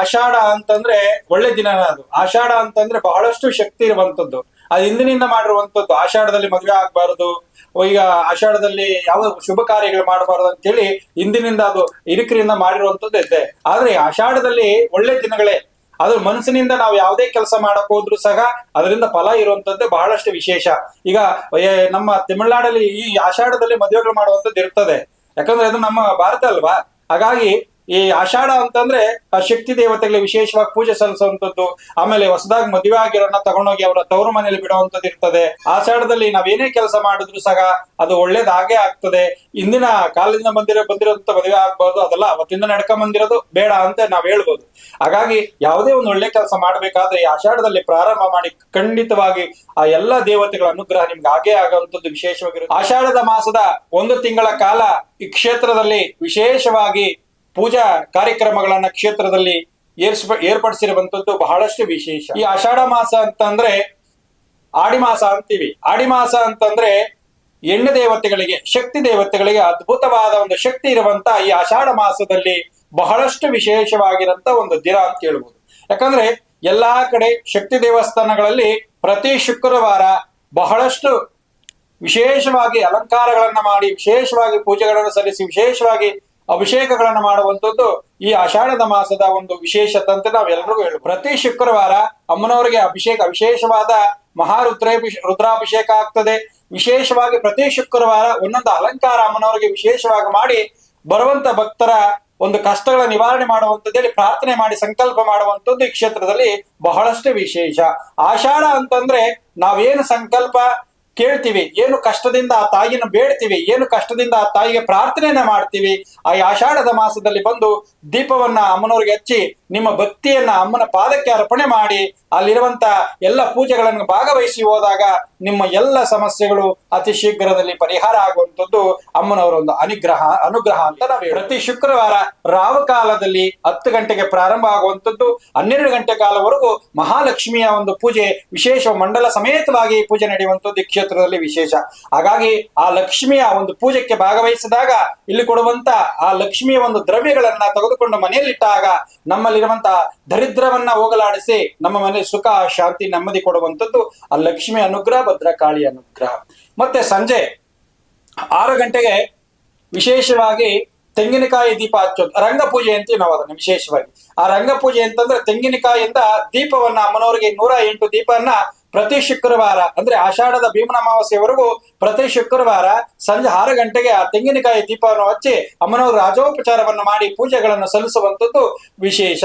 ಆಷಾಢ ಅಂತಂದ್ರೆ ಒಳ್ಳೆ ದಿನ ಅದು. ಆಷಾಢ ಅಂತಂದ್ರೆ ಬಹಳಷ್ಟು ಶಕ್ತಿ ಇರುವಂತದ್ದು. ಅದು ಹಿಂದಿನಿಂದ ಮಾಡಿರುವಂತದ್ದು. ಆಷಾಢದಲ್ಲಿ ಮದುವೆ ಆಗ್ಬಾರದು. ಈಗ ಆಷಾಢದಲ್ಲಿ ಯಾವ ಶುಭ ಕಾರ್ಯಗಳು ಮಾಡಬಾರದು ಅಂತೇಳಿ ಹಿಂದಿನಿಂದ ಅದು ಇರಿಕರಿಂದ ಮಾಡಿರುವಂತದ್ದು ಇದೆ. ಆದ್ರೆ ಆಷಾಢದಲ್ಲಿ ಒಳ್ಳೆ ದಿನಗಳೇ. ಅದು ಮನಸ್ಸಿನಿಂದ ನಾವು ಯಾವುದೇ ಕೆಲಸ ಮಾಡಕ್ ಹೋದ್ರು ಸಹ ಅದರಿಂದ ಫಲ ಇರುವಂತದ್ದು ಬಹಳಷ್ಟು ವಿಶೇಷ. ಈಗ ನಮ್ಮ ತಮಿಳುನಾಡಲ್ಲಿ ಈ ಆಷಾಢದಲ್ಲಿ ಮದುವೆಗಳು ಮಾಡುವಂತದ್ದು ಇರ್ತದೆ. ಯಾಕಂದ್ರೆ ಅದು ನಮ್ಮ ಭಾರತ ಅಲ್ವಾ? ಹಾಗಾಗಿ ಈ ಆಷಾಢ ಅಂತಂದ್ರೆ ಆ ಶಕ್ತಿ ದೇವತೆಗಳಿಗೆ ವಿಶೇಷವಾಗಿ ಪೂಜೆ ಸಲ್ಲಿಸುವಂತದ್ದು ಆಮೇಲೆ ಹೊಸದಾಗಿ ಮದುವೆ ಆಗಿರೋನ್ನ ತಗೊಂಡೋಗಿ ಅವರ ತವರು ಮನೆಯಲ್ಲಿ ಬಿಡುವಂತದ್ದು ಇರ್ತದೆ. ಆಷಾಢದಲ್ಲಿ ನಾವೇನೇ ಕೆಲಸ ಮಾಡಿದ್ರು ಸಹ ಅದು ಒಳ್ಳೇದಾಗೇ ಆಗ್ತದೆ. ಇಂದಿನ ಕಾಲದಿಂದ ಬಂದಿರೋ ಬಂದಿರೋಂತ ಮದುವೆ ಆಗ್ಬಹುದು ಅದೆಲ್ಲ ಅವತ್ತಿಂದ ನಡ್ಕೊಂಡ್ ಬಂದಿರೋದು ಬೇಡ ಅಂತ ನಾವ್ ಹೇಳ್ಬೋದು. ಹಾಗಾಗಿ ಯಾವುದೇ ಒಂದು ಒಳ್ಳೆ ಕೆಲಸ ಮಾಡ್ಬೇಕಾದ್ರೆ ಈ ಆಷಾಢದಲ್ಲಿ ಪ್ರಾರಂಭ ಮಾಡಿ ಖಂಡಿತವಾಗಿ ಆ ಎಲ್ಲಾ ದೇವತೆಗಳ ಅನುಗ್ರಹ ನಿಮ್ಗೆ ಆಗೇ ಆಗುವಂತದ್ದು ವಿಶೇಷವಾಗಿರುತ್ತೆ. ಆಷಾಢದ ಮಾಸದ ಒಂದು ತಿಂಗಳ ಕಾಲ ಈ ಕ್ಷೇತ್ರದಲ್ಲಿ ವಿಶೇಷವಾಗಿ ಪೂಜಾ ಕಾರ್ಯಕ್ರಮಗಳನ್ನ ಕ್ಷೇತ್ರದಲ್ಲಿ ಏರ್ಸ್ ಏರ್ಪಡಿಸಿರುವಂತದ್ದು ಬಹಳಷ್ಟು ವಿಶೇಷ. ಈ ಆಷಾಢ ಮಾಸ ಅಂತಂದ್ರೆ ಆಡಿ ಮಾಸ ಅಂತೀವಿ. ಆಡಿ ಮಾಸ ಅಂತಂದ್ರೆ ಹೆಣ್ಣು ದೇವತೆಗಳಿಗೆ, ಶಕ್ತಿ ದೇವತೆಗಳಿಗೆ ಅದ್ಭುತವಾದ ಒಂದು ಶಕ್ತಿ ಇರುವಂತ ಈ ಆಷಾಢ ಮಾಸದಲ್ಲಿ ಬಹಳಷ್ಟು ವಿಶೇಷವಾಗಿರಂತ ಒಂದು ದಿನ ಅಂತ ಹೇಳ್ಬೋದು. ಯಾಕಂದ್ರೆ ಎಲ್ಲಾ ಕಡೆ ಶಕ್ತಿ ದೇವಸ್ಥಾನಗಳಲ್ಲಿ ಪ್ರತಿ ಶುಕ್ರವಾರ ಬಹಳಷ್ಟು ವಿಶೇಷವಾಗಿ ಅಲಂಕಾರಗಳನ್ನ ಮಾಡಿ, ವಿಶೇಷವಾಗಿ ಪೂಜೆಗಳನ್ನು ಸಲ್ಲಿಸಿ, ವಿಶೇಷವಾಗಿ ಅಭಿಷೇಕಗಳನ್ನ ಮಾಡುವಂಥದ್ದು ಈ ಆಷಾಢದ ಮಾಸದ ಒಂದು ವಿಶೇಷತೆ ಅಂತ ನಾವೆಲ್ಲರಿಗೂ ಹೇಳು ಪ್ರತಿ ಶುಕ್ರವಾರ ಅಮ್ಮನವರಿಗೆ ಅಭಿಷೇಕ, ವಿಶೇಷವಾದ ಮಹಾರುದ್ರಾಭಿಷ ರುದ್ರಾಭಿಷೇಕ ಆಗ್ತದೆ. ವಿಶೇಷವಾಗಿ ಪ್ರತಿ ಶುಕ್ರವಾರ ಒಂದೊಂದು ಅಲಂಕಾರ ಅಮ್ಮನವರಿಗೆ ವಿಶೇಷವಾಗಿ ಮಾಡಿ ಬರುವಂತ ಭಕ್ತರ ಒಂದು ಕಷ್ಟಗಳ ನಿವಾರಣೆ ಮಾಡುವಂಥದ್ದೇಳಿ ಪ್ರಾರ್ಥನೆ ಮಾಡಿ ಸಂಕಲ್ಪ ಮಾಡುವಂಥದ್ದು ಈ ಕ್ಷೇತ್ರದಲ್ಲಿ ಬಹಳಷ್ಟು ವಿಶೇಷ. ಆಷಾಢ ಅಂತಂದ್ರೆ ನಾವೇನು ಸಂಕಲ್ಪ ಕೇಳ್ತೀವಿ, ಏನು ಕಷ್ಟದಿಂದ ಆ ತಾಯಿನ ಬೇಡ್ತೀವಿ, ಏನು ಕಷ್ಟದಿಂದ ಆ ತಾಯಿಗೆ ಪ್ರಾರ್ಥನೆಯನ್ನ ಮಾಡ್ತೀವಿ, ಆ ಆಷಾಢದ ಮಾಸದಲ್ಲಿ ಬಂದು ದೀಪವನ್ನ ಅಮ್ಮನವ್ರಿಗೆ ಹಚ್ಚಿ, ನಿಮ್ಮ ಭಕ್ತಿಯನ್ನ ಅಮ್ಮನ ಪಾದಕ್ಕೆ ಅರ್ಪಣೆ ಮಾಡಿ, ಅಲ್ಲಿರುವಂತ ಎಲ್ಲ ಪೂಜೆಗಳನ್ನು ಭಾಗವಹಿಸಿ ಹೋದಾಗ ನಿಮ್ಮ ಎಲ್ಲ ಸಮಸ್ಯೆಗಳು ಅತಿ ಶೀಘ್ರದಲ್ಲಿ ಪರಿಹಾರ ಆಗುವಂಥದ್ದು ಅಮ್ಮನವರ ಒಂದು ಅನುಗ್ರಹ ಅನುಗ್ರಹ ಅಂತ ನಾವು. ಪ್ರತಿ ಶುಕ್ರವಾರ ರಾವ ಕಾಲದಲ್ಲಿ ಹತ್ತು ಗಂಟೆಗೆ ಪ್ರಾರಂಭ ಆಗುವಂಥದ್ದು, ಹನ್ನೆರಡು ಗಂಟೆ ಕಾಲವರೆಗೂ ಮಹಾಲಕ್ಷ್ಮಿಯ ಒಂದು ಪೂಜೆ, ವಿಶೇಷ ಮಂಡಲ ಸಮೇತವಾಗಿ ಪೂಜೆ ನಡೆಯುವಂಥದ್ದು ಕ್ಷೇತ್ರದಲ್ಲಿ ವಿಶೇಷ. ಹಾಗಾಗಿ ಆ ಲಕ್ಷ್ಮಿಯ ಒಂದು ಪೂಜೆಗೆ ಭಾಗವಹಿಸಿದಾಗ ಇಲ್ಲಿ ಕೊಡುವಂತ ಆ ಲಕ್ಷ್ಮಿಯ ಒಂದು ದ್ರವ್ಯಗಳನ್ನ ತೆಗೆದುಕೊಂಡು ಮನೆಯಲ್ಲಿಟ್ಟಾಗ ನಮ್ಮಲ್ಲಿರುವಂತಹ ದರಿದ್ರವನ್ನ ಹೋಗಲಾಡಿಸಿ ನಮ್ಮ ಮನೆ ಸುಖ, ಶಾಂತಿ, ನೆಮ್ಮದಿ ಕೊಡುವಂತದ್ದು ಆ ಲಕ್ಷ್ಮಿ ಅನುಗ್ರಹ ಭದ್ರಕಾಳಿ ಅನುಗ್ರಹ. ಮತ್ತೆ ಸಂಜೆ ಆರು ಗಂಟೆಗೆ ವಿಶೇಷವಾಗಿ ತೆಂಗಿನಕಾಯಿ ದೀಪ ಹಚ್ಚೋದು. ರಂಗಪೂಜೆ ಅಂತೀವಿ ನಾವು ಅದನ್ನ ವಿಶೇಷವಾಗಿ. ಆ ರಂಗಪೂಜೆ ಅಂತಂದ್ರೆ ತೆಂಗಿನಕಾಯಿಯಿಂದ ದೀಪವನ್ನ ಅಮ್ಮನವರಿಗೆ ನೂರ ಎಂಟು ದೀಪವನ್ನ ಪ್ರತಿ ಶುಕ್ರವಾರ, ಅಂದ್ರೆ ಆಷಾಢದ ಭೀಮನ ಅಮಾವಾಸ್ಯವರೆಗೂ ಪ್ರತಿ ಶುಕ್ರವಾರ ಸಂಜೆ ಆರು ಗಂಟೆಗೆ ಆ ತೆಂಗಿನಕಾಯಿ ದೀಪವನ್ನು ಹಚ್ಚಿ ಅಮ್ಮನವರು ರಾಜೋಪಚಾರವನ್ನು ಮಾಡಿ ಪೂಜೆಗಳನ್ನು ಸಲ್ಲಿಸುವಂತದ್ದು ವಿಶೇಷ.